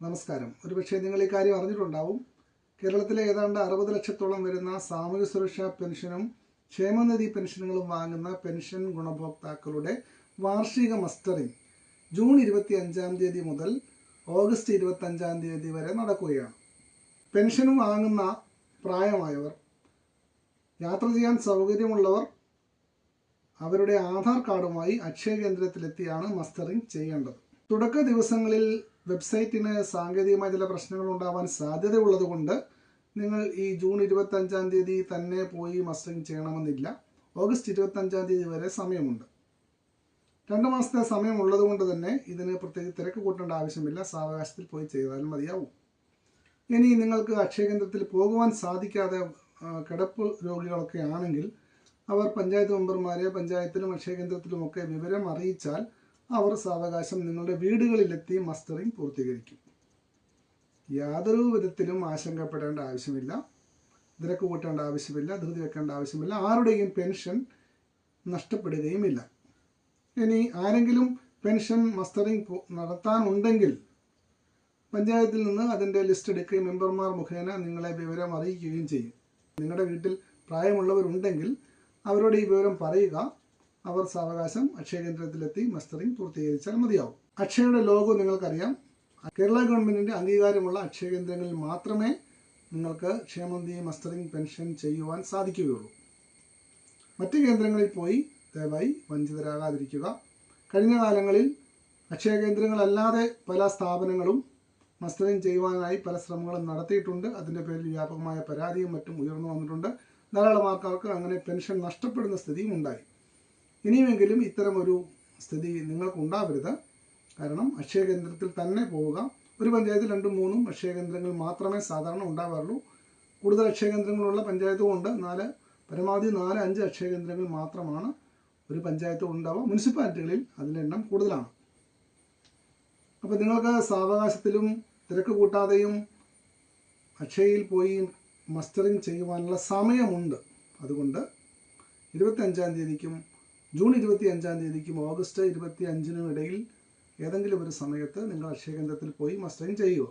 നമസ്കാരം. ഒരുപക്ഷെ നിങ്ങൾ ഈ കാര്യം അറിഞ്ഞിട്ടുണ്ടാവും. കേരളത്തിലെ ഏതാണ്ട് അറുപത് ലക്ഷത്തോളം വരുന്ന സാമൂഹ്യ സുരക്ഷാ പെൻഷനും ക്ഷേമനിധി പെൻഷനുകളും വാങ്ങുന്ന പെൻഷൻ ഗുണഭോക്താക്കളുടെ വാർഷിക മസ്റ്ററിംഗ് ജൂൺ ഇരുപത്തി അഞ്ചാം തീയതി മുതൽ ഓഗസ്റ്റ് ഇരുപത്തി അഞ്ചാം തീയതി വരെ നടക്കുകയാണ്. പെൻഷൻ വാങ്ങുന്ന പ്രായമായവർ യാത്ര ചെയ്യാൻ സൗകര്യമുള്ളവർ അവരുടെ ആധാർ കാർഡുമായി അക്ഷയ കേന്ദ്രത്തിലെത്തിയാണ് മസ്റ്ററിംഗ് ചെയ്യേണ്ടത്. തുടക്ക ദിവസങ്ങളിൽ വെബ്സൈറ്റിന് സാങ്കേതികമായ ചില പ്രശ്നങ്ങൾ ഉണ്ടാവാൻ സാധ്യതയുള്ളതുകൊണ്ട് നിങ്ങൾ ഈ ജൂൺ ഇരുപത്തി അഞ്ചാം തീയതി തന്നെ പോയി മസ്റ്ററിങ് ചെയ്യണമെന്നില്ല. ഓഗസ്റ്റ് ഇരുപത്തി അഞ്ചാം തീയതി വരെ സമയമുണ്ട്. രണ്ട് മാസത്തെ സമയമുള്ളത് കൊണ്ട് തന്നെ ഇതിന് പ്രത്യേകിച്ച് തിരക്ക് കൂട്ടേണ്ട ആവശ്യമില്ല. സാവകാശത്തിൽ പോയി ചെയ്താലും മതിയാവും. ഇനി നിങ്ങൾക്ക് അക്ഷയ കേന്ദ്രത്തിൽ പോകുവാൻ സാധിക്കാതെ കിടപ്പ് രോഗികളൊക്കെ ആണെങ്കിൽ അവർ പഞ്ചായത്ത് മെമ്പർമാരെ പഞ്ചായത്തിലും അക്ഷയ കേന്ദ്രത്തിലുമൊക്കെ വിവരം അറിയിച്ചാൽ അവർ സാവകാശം നിങ്ങളുടെ വീടുകളിലെത്തി മസ്റ്ററിംഗ് പൂർത്തീകരിക്കും. യാതൊരു വിധത്തിലും ആശങ്കപ്പെടേണ്ട ആവശ്യമില്ല. നിരക്ക് കൂട്ടേണ്ട ആവശ്യമില്ല. ധൃതി വെക്കേണ്ട ആവശ്യമില്ല. ആരുടെയും പെൻഷൻ നഷ്ടപ്പെടുകയുമില്ല. ഇനി ആരെങ്കിലും പെൻഷൻ മസ്റ്ററിംഗ് നടത്താനുണ്ടെങ്കിൽ പഞ്ചായത്തിൽ നിന്ന് അതിന്റെ ലിസ്റ്റ് എടുക്കുകയും മെമ്പർമാർ മുഖേന നിങ്ങളെ വിവരം അറിയിക്കുകയും ചെയ്യും. നിങ്ങളുടെ വീട്ടിൽ പ്രായമുള്ളവരുണ്ടെങ്കിൽ അവരോട് ഈ വിവരം പറയുക. അവർ സാവകാശം അക്ഷയ കേന്ദ്രത്തിലെത്തി മസ്റ്ററിംഗ് പൂർത്തീകരിച്ചാൽ മതിയാവും. അക്ഷയയുടെ ലോഗോ നിങ്ങൾക്കറിയാം. കേരള ഗവൺമെന്റിന്റെ അംഗീകാരമുള്ള അക്ഷയ കേന്ദ്രങ്ങളിൽ മാത്രമേ നിങ്ങൾക്ക് ക്ഷേമനിധി മസ്റ്ററിംഗ് പെൻഷൻ ചെയ്യുവാൻ സാധിക്കുകയുള്ളൂ. മറ്റ് കേന്ദ്രങ്ങളിൽ പോയി ദയവായി വഞ്ചിതരാകാതിരിക്കുക. കഴിഞ്ഞ കാലങ്ങളിൽ അക്ഷയ കേന്ദ്രങ്ങളല്ലാതെ പല സ്ഥാപനങ്ങളും മസ്റ്ററിംഗ് ചെയ്യുവാനായി പല ശ്രമങ്ങളും നടത്തിയിട്ടുണ്ട്. അതിന്റെ പേരിൽ വ്യാപകമായ പരാതിയും മറ്റും ഉയർന്നു വന്നിട്ടുണ്ട്. ധാരാളം ആൾക്കാർക്ക് അങ്ങനെ പെൻഷൻ നഷ്ടപ്പെടുന്ന സ്ഥിതിയും ഉണ്ടായി. ഇനിയുമെങ്കിലും ഇത്തരം ഒരു സ്ഥിതി നിങ്ങൾക്ക് ഉണ്ടാവരുത് കാരണം അക്ഷയ കേന്ദ്രത്തിൽ തന്നെ പോവുക. ഒരു പഞ്ചായത്തിൽ രണ്ടും മൂന്നും അക്ഷയ കേന്ദ്രങ്ങൾ മാത്രമേ സാധാരണ ഉണ്ടാവാറുള്ളൂ. കൂടുതൽ അക്ഷയ കേന്ദ്രങ്ങളുള്ള പഞ്ചായത്തും ഉണ്ട് നാല് പരമാവധി നാല് അഞ്ച് അക്ഷയ കേന്ദ്രങ്ങൾ മാത്രമാണ് ഒരു പഞ്ചായത്തും ഉണ്ടാവുക മുനിസിപ്പാലിറ്റികളിൽ അതിന്റെ എണ്ണം കൂടുതലാണ്. അപ്പോൾ നിങ്ങൾക്ക് സാവകാശത്തിലും തിരക്ക് കൂട്ടാതെയും അക്ഷയയിൽ പോയി മസ്റ്ററിങ് ചെയ്യുവാനുള്ള സമയമുണ്ട്. അതുകൊണ്ട് ഇരുപത്തഞ്ചാം തീയതിക്കും ജൂൺ ഇരുപത്തി അഞ്ചാം തീയതിക്കും ഓഗസ്റ്റ് ഇരുപത്തി അഞ്ചിനും ഇടയിൽ ഏതെങ്കിലും ഒരു സമയത്ത് നിങ്ങൾ അക്ഷയ കേന്ദ്രത്തിൽ പോയി മസ്റ്ററിങ് ചെയ്യുക.